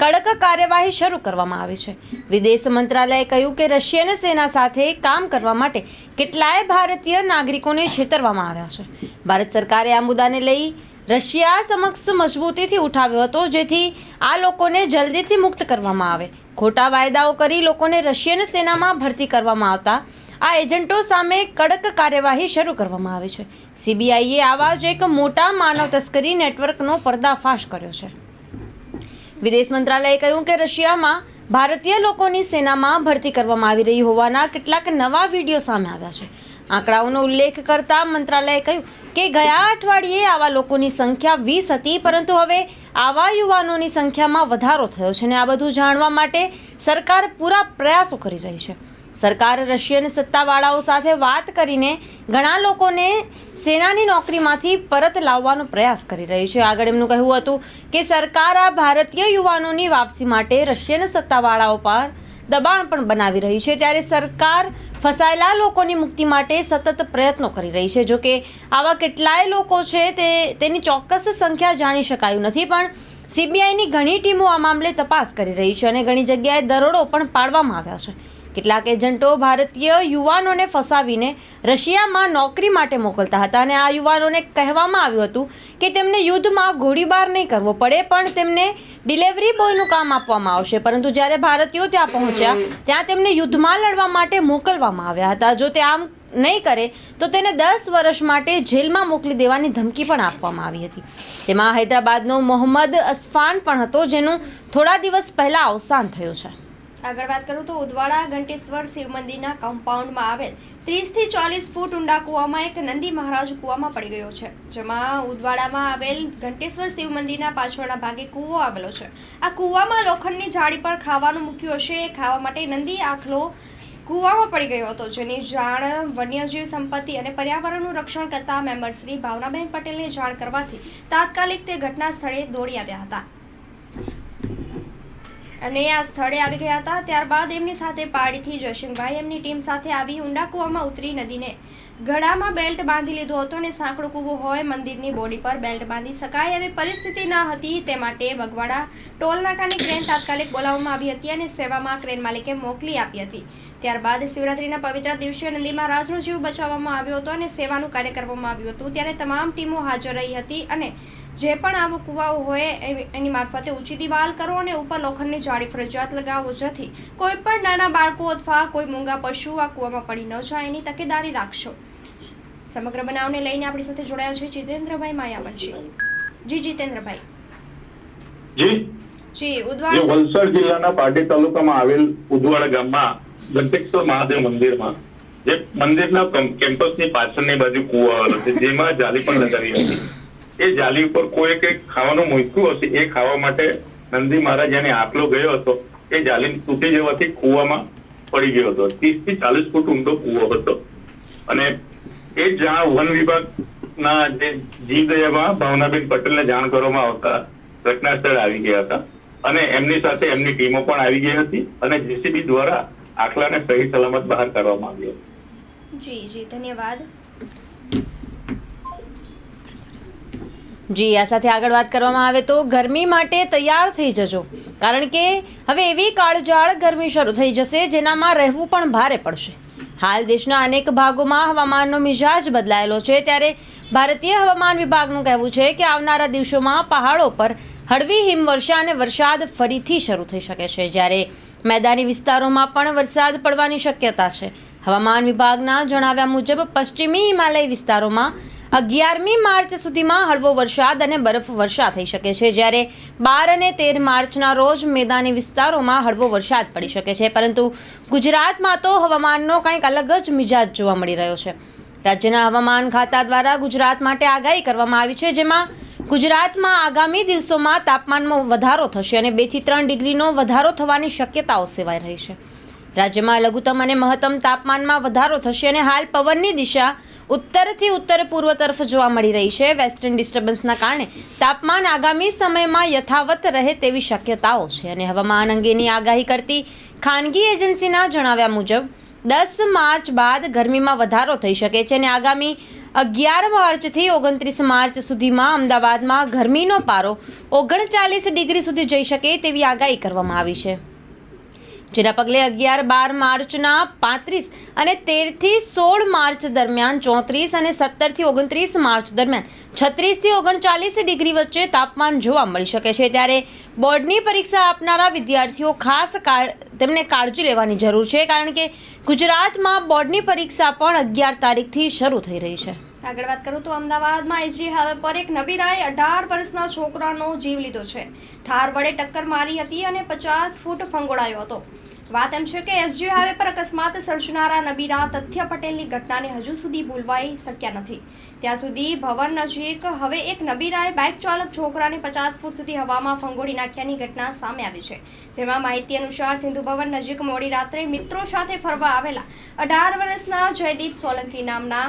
કડક કાર્યવાહી શરૂ કરવામાં આવી છે. વિદેશ મંત્રાલયે કહ્યું કે રશિયન સેના સાથે કામ કરવા માટે કેટલાય ભારતીય નાગરિકોને છેતરવામાં આવ્યા છે. ભારત સરકારે આ મુદ્દાને લઈ રશિયા સમક્ષ મજબૂતીથી ઉઠાવ્યો હતો, જેથી આ લોકોને જલ્દીથી મુક્ત કરવામાં આવે. ખોટા વાયદાઓ કરી લોકોને રશિયન સેનામાં ભરતી કરવામાં આવતા આ એજન્ટો સામે કડક કાર્યવાહી શરૂ કરવામાં આવી છે. સીબીઆઈએ આવા જ એક મોટા માનવ તસ્કરી નેટવર્કનો પર્દાફાશ કર્યો છે. વિદેશ મંત્રાલયે કહ્યું કે રશિયામાં ભારતીય લોકોની સેનામાં ભરતી કરવામાં આવી રહી હોવાના કેટલાક નવા વીડિયો સામે આવ્યા છે. આંકડાઓનો ઉલ્લેખ કરતા મંત્રાલયે કહ્યું કે ગયા અઠવાડિયે આવા લોકોની સંખ્યા વીસ હતી, પરંતુ હવે આવા યુવાનોની સંખ્યામાં વધારો થયો છે અને આ બધું જાણવા માટે સરકાર પૂરા પ્રયાસો કરી રહી છે. સરકાર રશિયન સત્તાવાળાઓ સાથે વાત કરીને ઘણા લોકોને સેનાની નોકરીમાંથી પરત લાવવાનો પ્રયાસ કરી રહી છે. આગળ એમનું કહેવું હતું કે સરકાર આ ભારતીય યુવાનોની વાપસી માટે રશિયન સત્તાવાળાઓ પર દબાણ પણ બનાવી રહી છે. ત્યારે સરકાર ફસાયેલા લોકોની મુક્તિ માટે સતત પ્રયત્નો કરી રહી છે. જોકે આવા કેટલાય લોકો છે તે તેની ચોક્કસ સંખ્યા જાણી શકાયું નથી, પણ સીબીઆઈની ઘણી ટીમો આ મામલે તપાસ કરી રહી છે અને ઘણી જગ્યાએ દરોડો પણ પાડવામાં આવ્યા છે. કેટલાક એજન્ટો ભારતીય યુવાનોને ફસાવીને રશિયામાં નોકરી માટે મોકલતા હતા અને આ યુવાનોને કહેવામાં આવ્યું હતું કે તેમને યુદ્ધમાં ગોળીબાર નહીં કરવો પડે, પણ તેમને ડિલિવરી બોયનું કામ આપવામાં આવશે. પરંતુ જ્યારે ભારતીયો ત્યાં પહોંચ્યા, ત્યાં તેમને યુદ્ધમાં લડવા માટે મોકલવામાં આવ્યા હતા. જો તે આમ નહીં કરે, તો તેને દસ વર્ષ માટે જેલમાં મોકલી દેવાની ધમકી પણ આપવામાં આવી હતી. તેમાં હૈદરાબાદનો મોહમ્મદ અસફાન પણ હતો, જેનું થોડા દિવસ પહેલાં અવસાન થયું છે. આગળ વાત કરું તો ઉદવાડા ઘંટેશ્વર શિવ મંદિરના કમ્પાઉન્ડમાં આવેલ ત્રીસથી ચાલીસ ફૂટ ઊંડા કૂવામાં એક નંદી મહારાજ કૂવામાં પડી ગયો છે, જેમાં ઉદવાડામાં આવેલ ઘંટેશ્વર શિવ મંદિરના પાછળના ભાગે કૂવો આવેલો છે. આ કૂવામાં લોખંડની જાળી પર ખાવાનું મૂક્યું હશે, એ ખાવા માટે નંદી આખલો કૂવામાં પડી ગયો હતો, જેની જાણ વન્યજીવ સંપત્તિ અને પર્યાવરણનું રક્ષણ કરતા મેમ્બર શ્રી ભાવનાબેન પટેલને જાણ કરવાથી તાત્કાલિક તે ઘટના સ્થળે દોડી આવ્યા હતા. અને આ સ્થળે આવી ગયા હતા. ત્યારબાદ એમની સાથે પાડીથી જયસિંહભાઈ એમની ટીમ સાથે આવી ઊંડા કૂવામાં ઉતરી નદીને ગળામાં બેલ્ટ બાંધી લીધો હતો અને સાંકડો કૂવો હોય મંદિરની બોડી પર બેલ્ટ બાંધી શકાય એવી પરિસ્થિતિ ન હતી. તે માટે બગવાડા ટોલનાકાની ક્રેન તાત્કાલિક બોલાવવામાં આવી હતી અને સેવામાં ક્રેન માલિકે મોકલી આપી હતી. ત્યારબાદ શિવરાત્રીના પવિત્ર દિવસે નદીમાં રાજનો જીવ બચાવવામાં આવ્યો હતો અને સેવાનું કાર્ય કરવામાં આવ્યું હતું. ત્યારે તમામ ટીમો હાજર રહી હતી અને જે પણ આવો કુવાઓ હોય એની મારફતે ઊંચી દિવાલ કરો અને ઉપર લોખંડની જાળી ફરજિયાત લગાવો. જેથી કોઈ પણ નાના બાળકો અથવા કોઈ મૂંગા પશુ આ કૂવામાં પડી ન જાય. એની તકેદારી રાખશો. સમગ્ર બનાવને લઈને આપણી સાથે જોડાયા છે જીતેન્દ્રભાઈ માયાવંશી જી જીતેન્દ્રભાઈ. જી. જી ઉદવાડા વલસાડ જિલ્લાના પાટી તાલુકામાં આવેલ ઉદવાડા ગામમાં ઘંટેશ્વર મહાદેવ મંદિરમાં જે મંદિરના કેમ્પસની પાછળની બાજુ કૂવો છે જેમાં જાલી પણ લગાવી હતી. એ જાલી ઉપર કોઈ કંઈક ખાવાનું મૂક્યું હશે, એ ખાવા માટે નંદી મહારાજ એને આટલો ગયો હતો, એ જાલી તૂટી જવાથી કુવામાં પડી ગયો હતો. ત્રીસથી ચાલીસ ફૂટ ઊંડો કુવો હતો. અને એ જાણ વન વિભાગના જે જીવદયામાં ભાવનાબેન પટેલને જાણ કરવામાં આવતા ઘટના સ્થળે આવી ગયા હતા. અને એમની સાથે એમની ટીમો પણ આવી ગઈ હતી અને જેસીબી દ્વારા આખલાને સહી સલામત બહાર કાઢવામાં આવ્યો જી જી, ધન્યવાદ. જી, આ સાથે આગળ વાત કરવામાં આવે તો ગરમી માટે તૈયાર થઈ જજો. કારણ કે હવે એવી કાળઝાળ ગરમી શરૂ થઈ જશે જેનામાં રહેવું પણ ભારે પડશે. હાલ દેશના અનેક ભાગોમાં હવામાનનો મિજાજ બદલાયેલો છે. ત્યારે ભારતીય હવામાન વિભાગનું કહેવું છે કે આવનારા દિવસોમાં પહાડો પર હળવી હિમવર્ષા અને વરસાદ ફરીથી શરૂ થઈ શકે છે. જ્યારે મેદાની વિસ્તારોમાં પણ વરસાદ પડવાની શક્યતા છે. હવામાન વિભાગના જણાવ્યા મુજબ પશ્ચિમી હિમાલય વિસ્તારોમાં અગિયારમી માર્ચ સુધીમાં હળવો વરસાદ અને બરફ વર્ષા થઈ શકે છે. જ્યારે બાર અને તેર માર્ચના રોજ મેદાની વિસ્તારોમાં હળવો વરસાદ પડી શકે છે. પરંતુ ગુજરાતમાં તો હવામાનનો કંઈક અલગ જ મિજાજ જોવા મળી રહ્યો છે. રાજ્યના હવામાન ખાતા દ્વારા ગુજરાત માટે આગાહી કરવામાં આવી છે, જેમાં ગુજરાતમાં આગામી દિવસોમાં તાપમાનમાં વધારો થશે અને બેથી ત્રણ ડિગ્રીનો વધારો થવાની શક્યતાઓ સેવાઈ રહી છે. રાજ્યમાં લઘુત્તમ અને મહત્તમ તાપમાનમાં વધારો થશે અને હાલ પવનની દિશા ઉત્તરથી ઉત્તર પૂર્વ તરફ જોવા મળી રહી છે. વેસ્ટર્ન ડિસ્ટર્બન્સના કારણે તાપમાન આગામી સમયમાં યથાવત રહે તેવી શક્યતાઓ છે અને હવામાન અંગેની આગાહી કરતી ખાનગી એજન્સીના જણાવ્યા મુજબ, દસ માર્ચ બાદ ગરમીમાં વધારો થઈ શકે છે અને આગામી અગિયાર માર્ચથી ઓગણત્રીસ માર્ચ સુધીમાં અમદાવાદમાં ગરમીનો પારો ઓગણચાલીસ ડિગ્રી સુધી જઈ શકે તેવી આગાહી કરવામાં આવી છે. જેના પગલે અગિયાર, બાર માર્ચના પાંત્રીસ અને તેરથી સોળ માર્ચ દરમિયાન, ચોત્રીસ અને સત્તરથી ઓગણત્રીસ માર્ચ દરમિયાન, છત્રીસથી ઓગણચાલીસ ડિગ્રી વચ્ચે તાપમાન જોવા મળી શકે છે. ત્યારે બોર્ડની પરીક્ષા આપનારા વિદ્યાર્થીઓ ખાસ તેમને કાળજી લેવાની જરૂર છે, કારણ કે ગુજરાતમાં બોર્ડની પરીક્ષા પણ અગિયાર તારીખથી શરૂ થઈ રહી છે. આગળ વાત કરું તો અમદાવાદમાં એસજી હાઈવે પર એક નબીરાએ અઢાર વર્ષના છોકરાનો જીવ લીધો છે. થાર વડે ટક્કર મારી હતી અને પચાસ ફૂટ ફંગોળાયો હતો. વાત એમ છે કે એસજી હાઈવે પર અકસ્માત સર્જનારા નબીરા તથ્ય પટેલની ઘટનાને હજુ સુધી ભૂલવાઈ શક્યા નથી. ત્યાં સુધી ભવન નજીક હવે એક નબીરાએ બાઇક ચાલક છોકરાને પચાસ ફૂટ સુધી હવામાં ફંગોળી નાખ્યાની ઘટના સામે આવી છે. જેમાં માહિતી અનુસાર સિંધુ ભવન નજીક મોડી રાત્રે મિત્રો સાથે ફરવા આવેલા અઢાર વર્ષના જયદીપ સોલંકી નામના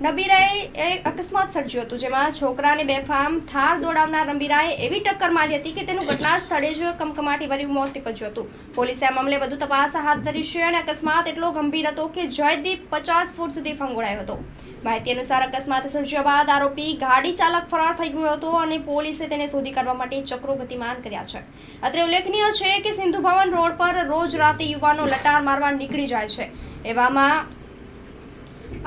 નબીરાએ એક અકસ્માત સર્જ્યું હતું, જેમાં છોકરાને બેફામ થાર દોડાવનાર નબીરાએ એવી ટક્કર મારી હતી કે તેનું ઘટના સ્થળે જ કમકમાટી ભર્યું મોત નીપજ્યું હતું. પોલીસે આ મામલે વધુ તપાસ હાથ ધરી છે અને અકસ્માત એટલો ગંભીર હતો કે જયદીપ પચાસ ફૂટ સુધી ફંગોળાયો હતો. માહિતી અનુસાર અકસ્માત સર્જ્યા બાદ આરોપી ગાડી ચાલક ફરાર થઈ ગયો હતો અને પોલીસે તેને શોધી કાઢવા માટે ચક્રો ગતિમાન કર્યા છે. અત્રે ઉલ્લેખનીય છે કે સિંધુ ભવન રોડ પર રોજ રાતે યુવાનો લટાર મારવા નીકળી જાય છે. એવામાં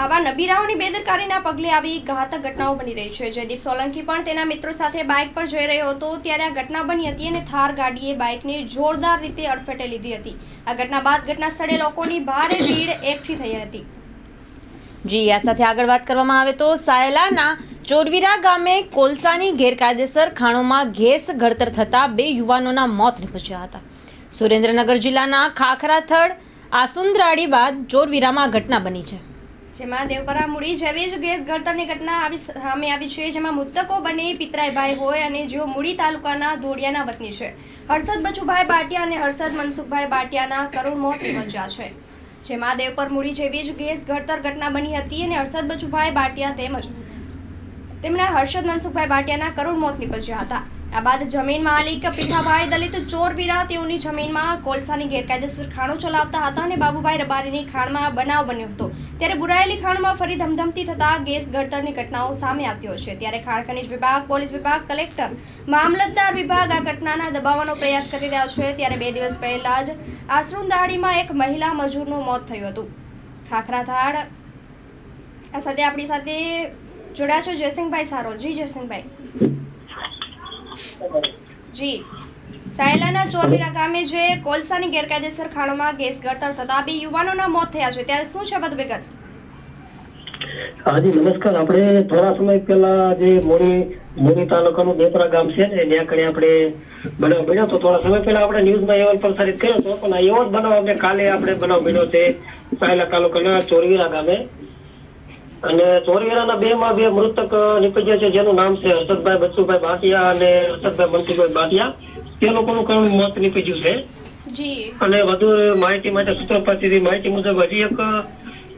આવા નબીરાઓની બેદરકારીના પગલે આવી ઘાતક ઘટનાઓ બની રહી છે. જયદીપ સોલંકી પણ તેના મિત્રો સાથે બાઇક પર જઈ રહ્યો હતો ત્યારે આ ઘટના બની હતી અને થાર ગાડીએ બાઇકને જોરદાર રીતે અડફેટે લીધી હતી. આ ઘટના બાદ ઘટના સ્થળે લોકોની ભારે ભીડ એકઠી થઈ હતી. જી, આ સાથે આગળ વાત કરવામાં આવે તો સાયલાના ચોરવીરા ગામે કોલસાની ગેરકાયદેસર ખાણોમાં ગેસ ઘડતર થતાં બે યુવાનોના મોત નીપજ્યા હતા. સુરેન્દ્રનગર જિલ્લાના ખાખરાથડ આસુંદરાડી બાદ ચોરવીરામાં આ ઘટના બની છે. જેમાં દેવપરા મૂડી જેવી જ ગેસ ગળતરની ઘટના આવી સામે આવી છે, જેમાં મૃતકો બંને પિતરાઈભાઈ હોય અને જેઓ મૂડી તાલુકાના ધોડિયાના વતની છે. હર્ષદ બચુભાઈ બાટિયા અને હર્ષદ મનસુખભાઈ બાટિયાના કરુણ મોત નિપજ્યા છે. જેમાં દેવપર મૂડી જેવી જ ગેસ ગળતર ઘટના બની હતી અને હર્ષદ બચુભાઈ બાટિયા તેમજ તેમના હર્ષદ મનસુખભાઈ બાટિયાના કરુણ મોત નિપજ્યા હતા. આ બાદ જમીન માલિક પીઠાભાઈ દલિત ચોરવીરા તેઓની જમીનમાં કોલસાની ગેરકાયદેસર ખાણો ચલાવતા હતા અને બાબુભાઈ રબારીની ખાણમાં બનાવ બન્યો હતો. ત્યારે બુરાયેલી ખાણમાં ફરી ધમધમતી થતા ગેસ ગળતરની ઘટનાઓ સામે આવતી હોય છે. ત્યારે ખાણ ખનીજ વિભાગ, પોલીસ વિભાગ, કલેક્ટર, મામલતદાર વિભાગ આ ઘટનાના દબાવવાનો પ્રયાસ કરી રહ્યા છે. ત્યારે બે દિવસ પહેલા જ આસરુંદાડીમાં એક મહિલા મજૂરનું મોત થયું હતું. ખાખરાથાળ આ સાથે આપણી સાથે જોડાયા છો જયસિંહભાઈ સારોલ. જી, જયસિંહભાઈ. જી. સાયલાના ચોરવીરા ગામે જે કોલસાની ગેરકાયદેસર ખાણોમાં ગેસ ગળતર થતા બે યુવાનોના મોત થયા છે. ત્યારે શું છે બધું વિગત હાજી નમસ્કાર. આપણે થોડા સમય પહેલા જે મોડી મોડી તાલુકાનું દેપરા ગામ છે ને, ત્યાં કણે આપણે બનાવ બન્યો તો થોડા સમય પહેલા આપણે ન્યૂઝમાં એવો પ્રસારિત કર્યો હતો, પણ એવો જ બનાવ આપણે કાલે આપણે બનાવ બન્યો છે સાયલા તાલુકાના ચોરવીરા ગામે. અને ચોરવીરાના બે માં બે મૃતક નીપજ્યા છે, જેનું નામ છે હર્ષદભાઈ બચુભાઈ બાટિયા અને હર્ષદભાઈ મનસુભાઈ ભાટિયા તે લોકોનું કરુણ મોત નીપજ્યું છે. અને વધુ માહિતી માટે સૂત્રો પાસેથી માહિતી મુજબ હજી એક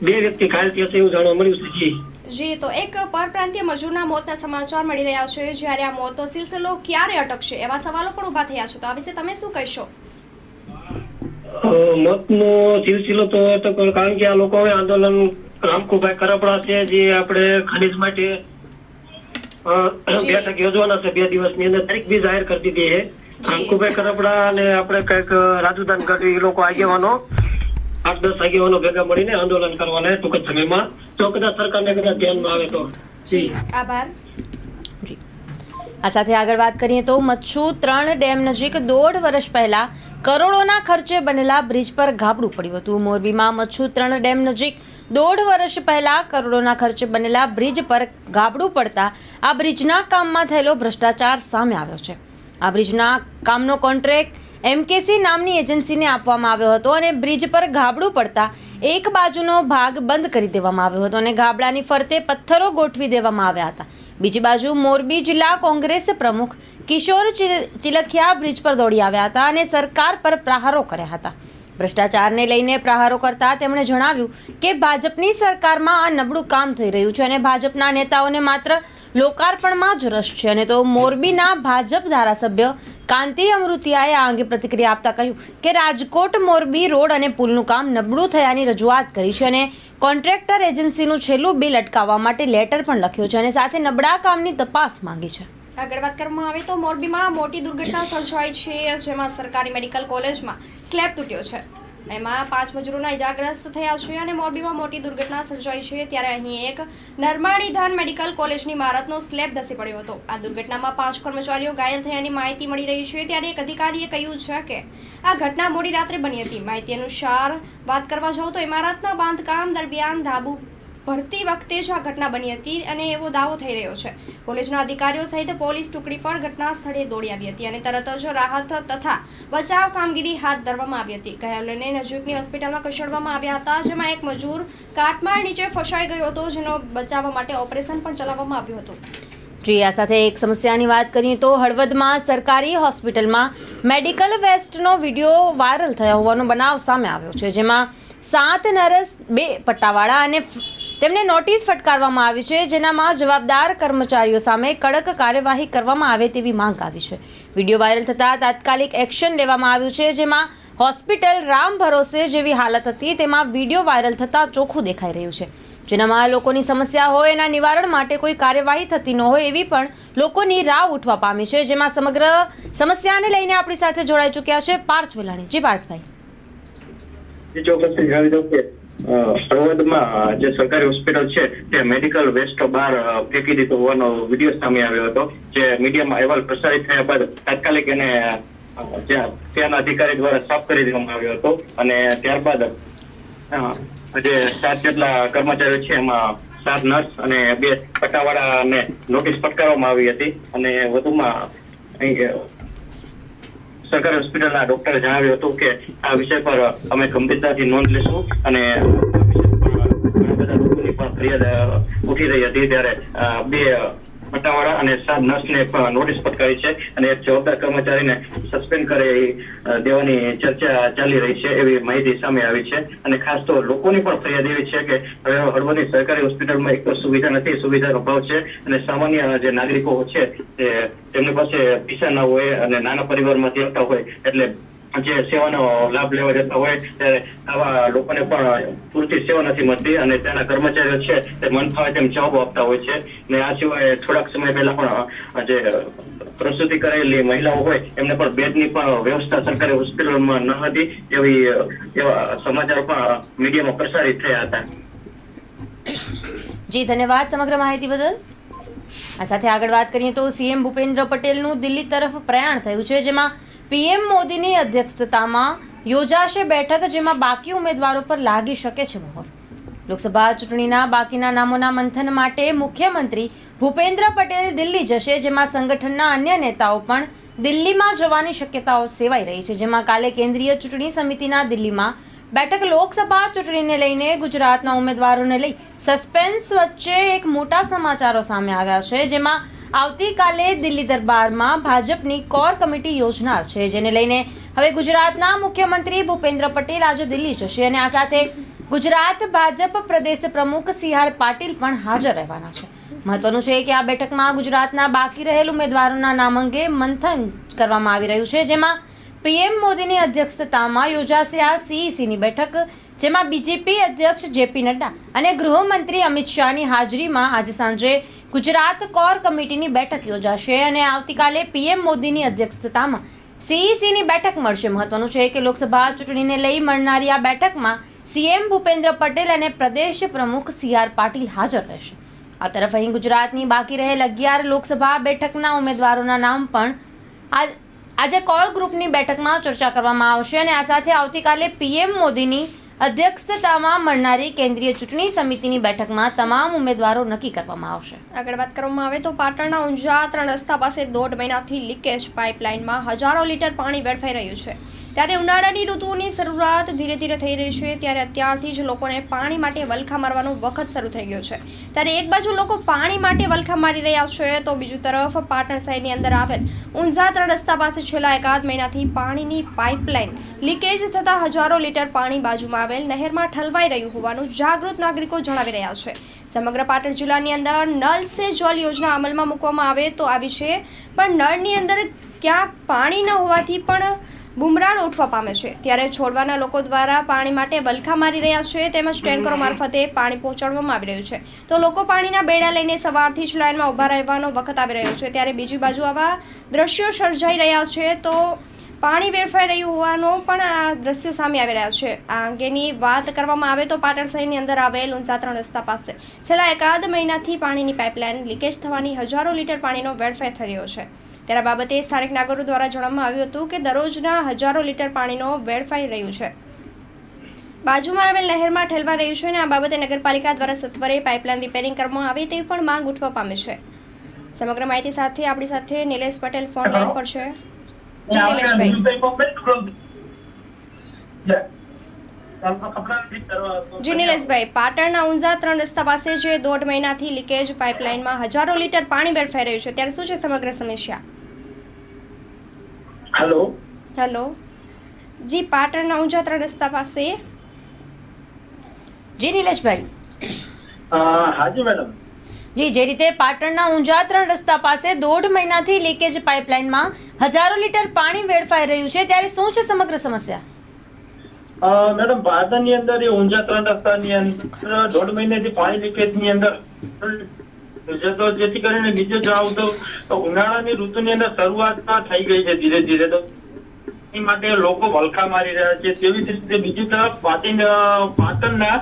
બે વ્યક્તિ ઘાયલ થયા છે એવું જાણવા મળ્યું છે. જી. જી તો એક પરપ્રાંતીય મજૂરના મોતના સમાચાર મળી રહ્યા છે જ્યારે આ મોતનો સિલસિલો ક્યારે અટકશે એવા સવાલો પણ ઊભા થયા છે. તો આ વિશે તમે શું કહેશો? મતનો સિલસિલો તો તો કારણ કે આ લોકો હવે આંદોલન રામકુભાઈ કરપડા છે જે આપણે ખનીજ માટે બેઠક યોજવાના છે બે દિવસની અંદર. તારીખ બી જાહેર કરી દીધી છે. રામકુભાઈ કરપડા અને આપણે કંઈક રાજુદાન ગઢવી એ લોકો આગેવાનો આઠ દસ આગેવાનો ભેગા મળીને આંદોલન કરવાના ટૂંક જ સમયમાં. તો કદાચ સરકારને કદાચ ધ્યાનમાં આવે તો. જી. આભાર. આ સાથે આગળ વાત કરીએ તો મચ્છુ ત્રણ ડેમ નજીક દોઢ વર્ષ પહેલા કરોડોના ખર્ચે બનેલા બ્રિજ પર ગાબડું પડ્યું હતું. મોરબીમાં મચ્છુ ત્રણ ડેમ નજીક દોઢ વર્ષ પહેલા કરોડોના ખર્ચે બનેલા બ્રિજ પર ગાબડું પડતા આ બ્રિજના કામમાં થયેલો ભ્રષ્ટાચાર સામે આવ્યો છે. આ બ્રિજના કામનો કોન્ટ્રાક્ટ એમકેસી નામની એજન્સીને આપવામાં આવ્યો હતો અને બ્રિજ પર ગાબડું પડતા એક બાજુનો ભાગ બંધ કરી દેવામાં આવ્યો હતો અને ગાબડાની ફરતે પથ્થરો ગોઠવી દેવામાં આવ્યા હતા. બીજી બાજુ મોરબી જિલ્લા કોંગ્રેસ પ્રમુખ કિશોર ચિલ- ચિલખિયા બ્રિજ પર દોડી આવ્યા હતા અને સરકાર પર પ્રહારો કર્યા હતા. ભ્રષ્ટાચારને લઈને પ્રહારો કરતા તેમણે જણાવ્યું કે ભાજપની સરકારમાં આ નબળું કામ થઈ રહ્યું છે અને ભાજપના નેતાઓને માત્ર લોકાર્પણમાં જ રસ છે અને તો મોરબીના ભાજપ ધારાસભ્ય કાંતિ અમૃતિયાએ આ અંગે પ્રતિક્રિયા આપતા કહ્યું કે રાજકોટ, મોરબી રોડ અને પુલનું કામ નબળું થયાની રજૂઆત કરી છે અને કોન્ટ્રાક્ટર એજન્સીનું છેલ્લું બિલ અટકાવવા માટે લેટર પણ લખ્યો છે અને સાથે નબળા કામની તપાસ માંગી છે. આગળ વાત કરવામાં આવે તો મોરબીમાં મોટી દુર્ઘટના સર્જાઈ છે, જેમાં સરકારી મેડિકલ કોલેજમાં સ્લેબ તૂટ્યો છે. એમાં પાંચ મજૂરોના ઇજાગ્રસ્ત થયા છે અને મોરબીમાં મોટી દુર્ઘટના સર્જાઈ છે ત્યારે અહીં એક નરમાણીધાન મેડિકલ કોલેજની ઇમારતનો સ્લેબ ધસી પડ્યો હતો. આ દુર્ઘટનામાં પાંચ કર્મચારીઓ ઘાયલ થયાની માહિતી મળી રહી છે. ત્યારે એક અધિકારીએ કહ્યું છે કે આ ઘટના મોડી રાત્રે બની હતી. માહિતી અનુસાર વાત કરવા જાઉં તો ઇમારતના બાંધકામ દરમિયાન ધાબુ ભરતી વખતે જ આ ઘટના બની હતી અને એવો દાવો થઈ રહ્યો છે. કોલેજના અધિકારીઓ સહિત પોલીસ ટુકડી પણ ઘટના સ્થળે દોડી આવી હતી અને તરત જ રાહત તથા બચાવ કામગીરી હાથ ધરવામાં આવી હતી. ઘાયલોને નજીકની હોસ્પિટલમાં ખસેડવામાં આવ્યા હતા, જેમાં એક મજૂર કાટમાળ નીચે ફસાઈ ગયો હતો, જેનો બચાવવા માટે ઓપરેશન પણ ચલાવવામાં આવ્યું હતું. જી, આ સાથે એક સમસ્યાની વાત કરીએ તો હળવદમાં સરકારી હોસ્પિટલમાં મેડિકલ વેસ્ટનો વીડિયો વાયરલ થયો હોવાનો બનાવ સામે આવ્યો છે, જેમાં સાત નર્સ, બે પટ્ટાવાળા અને તેમને નોટિસ ફટકારવામાં આવી છે, જેનામાં જવાબદાર કર્મચારીઓ સામે કડક કાર્યવાહી કરવામાં આવે તેવી માંગ આવી છે. વીડિયો વાયરલ થતાં તાત્કાલિક એક્શન લેવામાં આવ્યું છે, જેમાં હોસ્પિટલ રામ ભરોસે જેવી હાલત હતી, તેમાં વીડિયો વાયરલ થતાં ચોખ્ખું દેખાઈ રહ્યું છે. જેનામાં લોકોની સમસ્યા હોય, એના નિવારણ માટે કોઈ કાર્યવાહી થતી ન હોય, એવી પણ લોકોની રાવ ઉઠવા પામી છે, જેમાં સમગ્ર સમસ્યાને લઈને આપણી સાથે જોડાઈ ચૂક્યા છે પાર્થ વેલાણી. જી પાર્થભાઈ. એ હળવદમાં જે સરકારી હોસ્પિટલ છે, તે મેડિકલ વેસ્ટ બહાર ફેંકી દીધો હોવાનો વીડિયો સામે આવ્યો હતો, જે મીડિયામાં અહેવાલ પ્રસારિત થયા બાદ તાત્કાલિક એને ત્યાંના અધિકારી દ્વારા સાફ કરી દેવામાં આવ્યો હતો અને ત્યારબાદ જે સાત જેટલા કર્મચારીઓ છે, એમાં સાત નર્સ અને બે પટ્ટાવાળાને નોટિસ ફટકારવામાં આવી હતી અને વધુમાં સરકારી હોસ્પિટલના ડોક્ટરે જણાવ્યું હતું કે આ વિષય પર અમે ગંભીરતાથી નોંધ લેશું અને બધા ફરિયાદ ઉઠી રહી હતી ત્યારે બે પટ્ટાવાળા અને સાત નર્સને નોટિસ ફટકારી છે અને એક જવાબદાર કર્મચારીને સસ્પેન્ડ કરી દેવાની ચર્ચા ચાલી રહી છે એવી માહિતી સામે આવી છે. અને ખાસ તો લોકોની પણ ફરિયાદ એવી છે કે હવે હળવદની સરકારી હોસ્પિટલમાં એક સુવિધા નથી, સુવિધાનો અભાવ છે અને સામાન્ય જે નાગરિકો છે તે તેમની પાસે પૈસા ના હોય અને નાના પરિવારમાંથી આવતા હોય એટલે જે સેવાનો લાભ લેવા જતા હોય ત્યારે આવા લોકોને પણ પૂરતી સેવા નથી મળતી અને તેના કર્મચારીઓ છે તે મન ફાવે તેમ જવાબો આપતા હોય છે. ને આ સિવાય થોડાક સમય પહેલા પણ જે પ્રસૂતિ કરેલી મહિલાઓ હોય એમને પણ બેડની પણ વ્યવસ્થા સરકારી હોસ્પિટલમાં ન હતી એવી, એવા સમાચાર પણ મીડિયામાં પ્રસારિત થયા હતા. જી, ધન્યવાદ સમગ્ર માહિતી બદલ. આ સાથે આગળ વાત કરીએ તો સીએમ ભૂપેન્દ્ર પટેલનું દિલ્હી તરફ પ્રયાણ થયું છે, જેમાં પીએમ મોદીની અધ્યક્ષતામાં યોજાશે બેઠક જેમાં બાકી ઉમેદવારો પર લાગી શકે છે મહોર. લોકસભા ચૂંટણીના બાકીના નામોના મંથન માટે મુખ્યમંત્રી ભૂપેન્દ્ર પટેલ દિલ્હી જશે, જેમાં સંગઠનના અન્ય નેતાઓ પણ દિલ્હીમાં જવાની શક્યતાઓ સેવાઈ રહી છે. જેમાં કાલે કેન્દ્રીય ચૂંટણી સમિતિના દિલ્હીમાં બેઠક લોકસભા ચૂંટણીને લઈને ગુજરાતના ઉમેદવારોને લઈ સસ્પેન્સ વચ્ચે એક મોટા સમાચારો સામે આવ્યા છે, જેમાં આવતીકાલે દિલ્હી દરબારમાં ભાજપની કોર કમિટી યોજનાર છે, જેને લઈને હવે ગુજરાતના મુખ્યમંત્રી ભૂપેન્દ્ર પટેલ આજે દિલ્હી જશે અને આ સાથે ગુજરાત ભાજપ પ્રદેશ પ્રમુખ સી પાટીલ પણ હાજર રહેવાના છે. મહત્વનું છે કે આ બેઠકમાં ગુજરાતના બાકી રહેલ ઉમેદવારોના નામ અંગે મંથન કરવામાં આવી રહ્યું છે, જેમાં પીએમ મોદીની અધ્યક્ષતામાં યોજાશે આ સીઈસીની બેઠક, જેમાં બીજેપી અધ્યક્ષ જેપી નડ્ડા અને ગૃહમંત્રી અમિત શાહની હાજરીમાં આજે સાંજે ગુજરાત કોર કમિટીની બેઠક યોજાશે અને આવતીકાલે પીએમ મોદીની અધ્યક્ષતામાં સીઈસીની બેઠક મળશે. મહત્વનું છે કે લોકસભા ચૂંટણીને લઈ મળનારી આ બેઠકમાં સીએમ ભૂપેન્દ્ર પટેલ અને પ્રદેશ પ્રમુખ સી આર પાટીલ હાજર રહેશે. આ તરફ અહીં ગુજરાતની બાકી રહેલ અગિયાર લોકસભા બેઠકના ઉમેદવારોના નામ પણ આજે કોર ગ્રુપની બેઠકમાં ચર્ચા કરવામાં આવશે અને આ સાથે આવતીકાલે પીએમ મોદીની અધ્યક્ષતામાં મળનારી કેન્દ્રીય ચૂંટણી સમિતિની બેઠકમાં તમામ ઉમેદવારો નક્કી કરવામાં આવશે. આગળ વાત કરવામાં આવે તો પાટણના ઊંઝા ત્રણ રસ્તા પાસે દોઢ મહિનાથી લીકેજ પાઇપલાઇનમાં હજારો લીટર પાણી વેડફાઈ રહ્યું છે. ત્યારે ઉનાળાની ઋતુની શરૂઆત ધીરે ધીરે થઈ રહી છે. ત્યારે અત્યારથી જ લોકોને પાણી માટે વલખા મારવાનો વખત શરૂ થઈ ગયો છે. ત્યારે એક બાજુ લોકો પાણી માટે વલખા મારી રહ્યા છે, તો બીજી તરફ પાટણ શહેરની અંદર આવેલ ઊંઝા ત્રણ રસ્તા પાસે છેલ્લા એકાદ મહિનાથી પાણીની પાઇપલાઇન લીકેજ થતાં હજારો લીટર પાણી બાજુમાં આવેલ નહેરમાં ઠલવાઈ રહ્યું હોવાનું જાગૃત નાગરિકો જણાવી રહ્યા છે. સમગ્ર પાટણ જિલ્લાની અંદર નલ સે જલ યોજના અમલમાં મૂકવામાં આવે તો આવી છે, પણ નળની અંદર ક્યાંક પાણી ન હોવાથી પણ બુમરાળ ઉઠવા પામે છે. ત્યારે છોડવાના લોકો દ્વારા પાણી માટે બલખા મારી રહ્યા છે. તેમજ ટેન્કરો મારફતે પાણી પહોંચાડવામાં આવી રહ્યું છે. તો લોકો પાણીના બેડા લઈને સવારથી જ લાઇનમાં ઊભા રહેવાનો વખત આવી રહ્યો છે. ત્યારે બીજી બાજુ આવા દ્રશ્યો સર્જાઈ રહ્યા છે. તો પાણી વેડફાઈ રહ્યું હોવાનો પણ આ દ્રશ્યો સામે આવી રહ્યા છે. આ અંગેની વાત કરવામાં આવે તો પાટણ શહેરની અંદર આવેલ ઊંઝા ત્રણ રસ્તા પાસે છેલ્લા એકાદ મહિનાથી પાણીની પાઇપલાઇન લીકેજ થવાની હજારો લીટર પાણીનો વેડફાઈ થઈ રહ્યો છે. ત્યારે આ બાબતે સ્થાનિક નાગરિકો દ્વારા જણાવવામાં આવ્યું હતું કે દરરોજના હજારો લીટર પાણીનો વેડફાઈ રહ્યું છે. બાજુમાં આવેલ નહેરમાં ઠેલવા રહ્યું છે અને આ બાબતે નગરપાલિકા દ્વારા સત્વરે પાઇપલાઇન રિપેરિંગ કરવામાં આવે તેવી પણ માંગ ઉઠવા પામે છે. સમગ્ર માહિતી સાથે આપણી સાથે નિલેશ પટેલ ફોન લાઈન પર છે. જી નિલેશભાઈ. પાટણના ઊંઝા ત્રણ રસ્તા પાસે જે દોઢ મહિનાથી લીકેજ પાઇપલાઇનમાં હજારો લીટર પાણી વેડફાઈ રહ્યું છે. ત્યારે શું છે સમગ્ર સમસ્યા? હેલો. હેલો. જી પાટણના ત્રણ રસ્તા પાસે. જી નિલેશભાઈ. હાજી મેડમ. જી જે રીતે પાટણના ઊંઝા ત્રણ રસ્તા પાસે દોઢ મહિનાથી લીકેજ પાઇપલાઇનમાં હજારો લીટર પાણી વેડફાઈ રહ્યું છે ત્યારે શું છે સમગ્ર સમસ્યા? મેડમ પાટણની અંદર એ ઊંઝા ત્રણ રસ્તાની અંદર દોઢ મહિનાથી પાણી લીકેજની અંદર જે તો જેથી કરીને બીજો જવાબ તો ઉનાળાની ઋતુની અંદર શરૂઆત થઈ ગઈ છે ધીરે ધીરે તો. એ માટે લોકો વલખા મારી રહ્યા છે. તેવી જ રીતે બીજી તરફ પાટીન પાટણના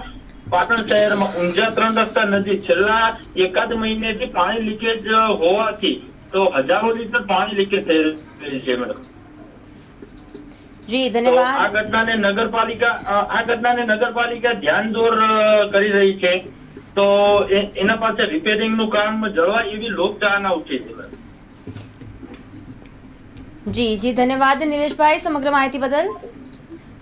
પાટણ શહેરમાં ઊંઝા ત્રણ રસ્તા નજીક છેલ્લા એકાદ મહિનેથી પાણી લીકેજ હોવાથી તો હજારો લીટર પાણી લીકેજ થઈ રહ્યું છે મેડમ. જી ધન્યવાદ. આ ઘટનાને નગરપાલિકા આ ઘટનાને નગરપાલિકા ધ્યાન દોર કરી રહી છે. તો એના પાસે રિપેરિંગનું કામ જળવાય એવી લોકચાહના ઉઠી છે. જી જી, ધન્યવાદ નિલેશભાઈ સમગ્ર માહિતી બદલ.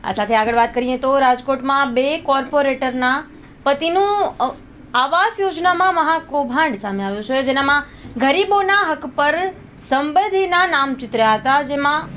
આ સાથે આગળ વાત કરીએ તો રાજકોટમાં બે કોર્પોરેટરના પતિનું આવાસ યોજનામાં મહાકૌભાંડ સામે આવ્યું છે, જેનામાં ગરીબોના હક પર સંબંધીના નામ ચિતર્યા હતા, જેમાં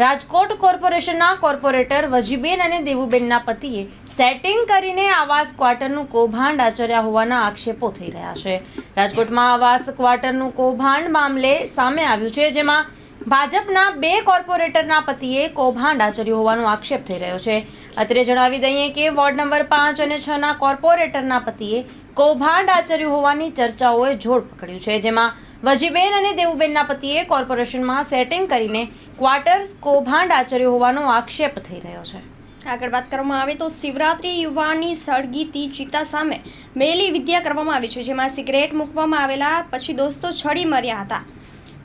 રાજકોટ કોર્પોરેશનના કોર્પોરેટર વજીબેન અને દેવુબેનના પતિએ સેટિંગ કરીને આવાસ ક્વાર્ટરનું કૌભાંડ આચર્યા હોવાના આક્ષેપો થઈ રહ્યા છે. રાજકોટમાં આવાસ ક્વાર્ટરનું કૌભાંડ મામલે સામે આવ્યું છે, જેમાં ભાજપના બે કોર્પોરેટરના પતિએ કૌભાંડ આચર્યું હોવાનો આક્ષેપ થઈ રહ્યો છે. અત્રે જણાવી દઈએ કે વોર્ડ નંબર પાંચ અને છ ના કોર્પોરેટરના પતિએ કૌભાંડ આચર્યું હોવાની ચર્ચાઓએ જોર પકડ્યું છે, જેમાં વજીબેન અને દેવુબેનના પતિએ કોર્પોરેશનમાં સેટિંગ કરીને ક્વાર્ટર્સ કૌભાંડ આચર્યું હોવાનો આક્ષેપ થઈ રહ્યો છે. આગળ વાત કરવામાં આવે તો શિવરાત્રી યુવાની સળગીતી ચિતા સામે મેલી વિદ્યા કરવામાં આવી છે, જેમાં સિગરેટ મૂકવામાં આવેલા, પછી દોસ્તો છડી મર્યા હતા.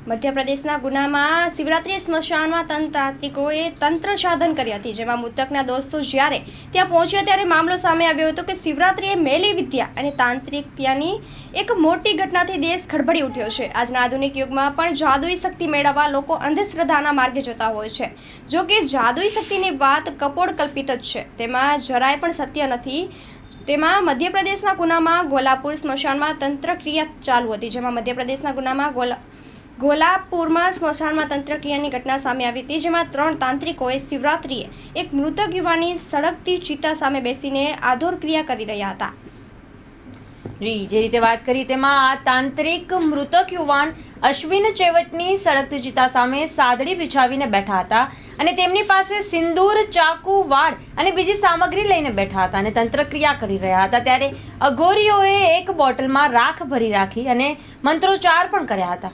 મધ્યપ્રદેશના ગુનામાં શિવરાત્રી સ્મશાનમાં તંત્રાત્રિકોએ તંત્ર સાધન કરી હતી, જેમાં મૃતકના દોસ્તો જ્યારે ત્યાં પહોંચ્યા ત્યારે મામલો સામે આવ્યો હતો કે શિવરાત્રી મેલી વિદ્યા અને તાંત્રિકતાની એક મોટી ઘટનાથી દેશ ખડભડી ઉઠ્યો છે. આજના આધુનિક યુગમાં પણ જાદુઈ શક્તિ મેળવવા લોકો અંધશ્રદ્ધાના માર્ગે જતા હોય છે. જો કે જાદુઈ શક્તિની વાત કપોળ કલ્પિત જ છે. તેમાં જરાય પણ સત્ય નથી. તેમાં મધ્યપ્રદેશના ગુનામાં ગોલાપુર સ્મશાનમાં તંત્ર ક્રિયા ચાલુ હતી, જેમાં મધ્યપ્રદેશના ગુનામાં ગોલા ગોલાપુરમાં સ્મશાનમાં તંત્રક્રિયાની ઘટના સામે આવી હતી, જેમાં ત્રણ તાંત્રિકોએ શિવરાત્રિએ એક મૃતક યુવાની સળગતી ચિતા સામે બેસીને આધોર ક્રિયા કરી રહ્યા હતા. જી, જે રીતે વાત કરી તેમાં આ તાંત્રિક મૃતક યુવાન અશ્વિન ચેવટની સળગતી ચિતા સામે સાદડી બિછાવીને બેઠા હતા અને તેમની પાસે સિંદૂર, ચાકુ, વાળ અને બીજી સામગ્રી લઈને બેઠા હતા અને તંત્રક્રિયા કરી રહ્યા હતા. ત્યારે અઘોરીઓએ એક બોટલમાં રાખ ભરી રાખી અને મંત્રોચ્ચાર પણ કર્યા હતા.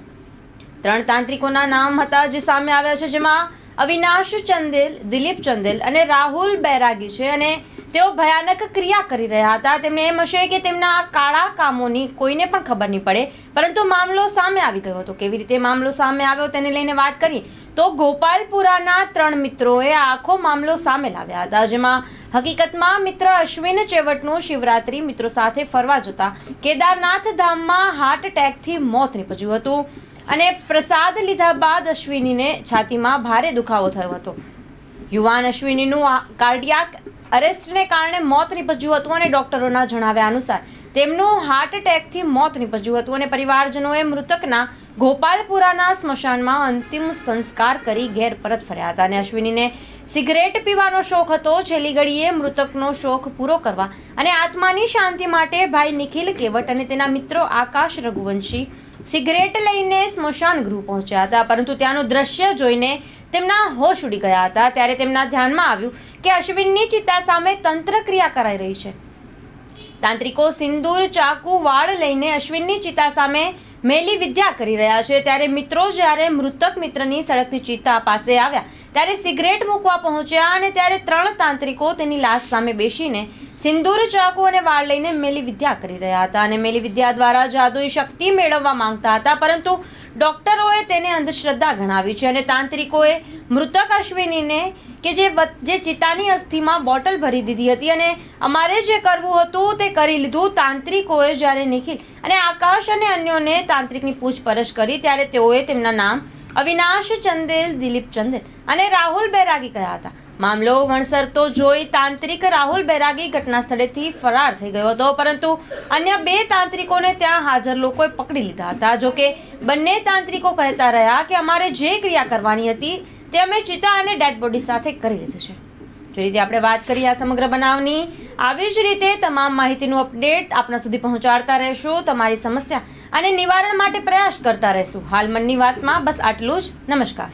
ત્રણ તાંત્રિકોના નામ હતા જે સામે આવ્યા છે, જેમાં અવિનાશ ચંદેલ, દિલીપ ચંદેલ અને રાહુલ બૈરાગી છે અને તેઓ ભયાનક ક્રિયા કરી રહ્યા હતા. તેમને એમ હશે કે તેમના આ કાળા કામોની કોઈને પણ ખબર નહીં પડે, પરંતુ મામલો સામે આવી ગયો હતો. કેવી રીતે મામલો સામે આવ્યો તેને લઈને વાત કરીએ તો ગોપાલપુરાના ત્રણ મિત્રોએ આખો મામલો સામે લાવ્યા હતા, જેમાં હકીકતમાં મિત્ર અશ્વિન ચેવટનું શિવરાત્રી મિત્રો સાથે ફરવા જતા કેદારનાથ ધામમાં હાર્ટ એટેકથી મોત નીપજ્યું હતું. અને પ્રસાદ લીધા બાદ અશ્વિનીને છાતીમાં ભારે દુખાવો થયો હતો. યુવાન અશ્વિનીનું કાર્ડિયાક અરેસ્ટને કારણે મોત નિપજ્યું હતું અને ડોક્ટરોના જણાવ્યા અનુસાર તેમનું હાર્ટ એટેકથી મોત નિપજ્યું હતું અને પરિવારજનોએ મૃતકના ગોપાલપુરાના સ્મશાનમાં અંતિમ સંસ્કાર કરી ઘેર પરત ફર્યા હતા અને અશ્વિનીને સિગરેટ પીવાનો શોખ હતો. છેલ્લી ઘડીએ મૃતકનો શોખ પૂરો કરવા અને આત્માની શાંતિ માટે ભાઈ નિખિલ કેવટ અને તેના મિત્રો આકાશ રઘુવંશી સિગરેટ લઈને સ્મશાન ગૃહ પહોંચ્યા હતા, પરંતુ ત્યાંનું દ્રશ્ય જોઈને તેમના હોશ ઉડી ગયા હતા. ત્યારે તેમના ધ્યાનમાં આવ્યું કે અશ્વિનની ચિતા સામે તંત્ર ક્રિયા કરાઈ રહી છે. તાંત્રિકો સિંદૂર, ચાકુ, વાળ લઈને અશ્વિનની ચિતા સામે મેલી વિદ્યા કરી રહ્યા છે. ત્યારે મિત્રો જ્યારે મૃતક મિત્રની સળગતી ચિતા પાસે આવ્યા, ત્યારે સિગરેટ મૂકવા પહોંચ્યા અને ત્યારે ત્રણ તાંત્રિકો તેની લાશ સામે બેસીને સિંદૂર, ચાકુ અને વાળ લઈને મેલી વિદ્યા કરી રહ્યા હતા અને મેલી વિદ્યા દ્વારા જાદુઈ શક્તિ મેળવવા માંગતા હતા, પરંતુ ડોક્ટરોએ તેને અંધશ્રદ્ધા ગણાવી છે અને તાંત્રિકોએ મૃતક અશ્વિનીને કે જે જે ચિતાની અસ્થિમાં બોટલ ભરી દીધી હતી અને અમારે જે કરવું હતું તે કરી લીધું. તાંત્રિકોએ જ્યારે નિખિલ અને આકાશ અને અન્યોને તાંત્રિકની પૂછપરછ કરી, ત્યારે તેઓએ તેમના નામ અવિનાશ ચંદેલ, દિલીપ ચંદેલ અને રાહુલ બૈરાગી કહ્યા હતા. મામલો વણસરતો જોઈ તાંત્રિક રાહુલ બેરાગી ઘટના સ્થળેથી ફરાર થઈ ગયો હતો, પરંતુ અન્ય બે તાંત્રિકોને ત્યાં હાજર લોકોએ પકડી લીધા હતા. જોકે બંને તાંત્રિકો કહેતા રહ્યા કે અમારે જે ક્રિયા કરવાની હતી તે અમે ચિતા અને ડેડ બોડી સાથે કરી લીધી છે. જે રીતે આપણે વાત કરી આ સમગ્ર બનાવની, આવી જ રીતે તમામ માહિતીનું અપડેટ આપના સુધી પહોંચાડતા રહેશું. તમારી સમસ્યા અને નિવારણ માટે પ્રયાસ કરતા રહેશું. હાલ મનની વાતમાં બસ આટલું જ. નમસ્કાર.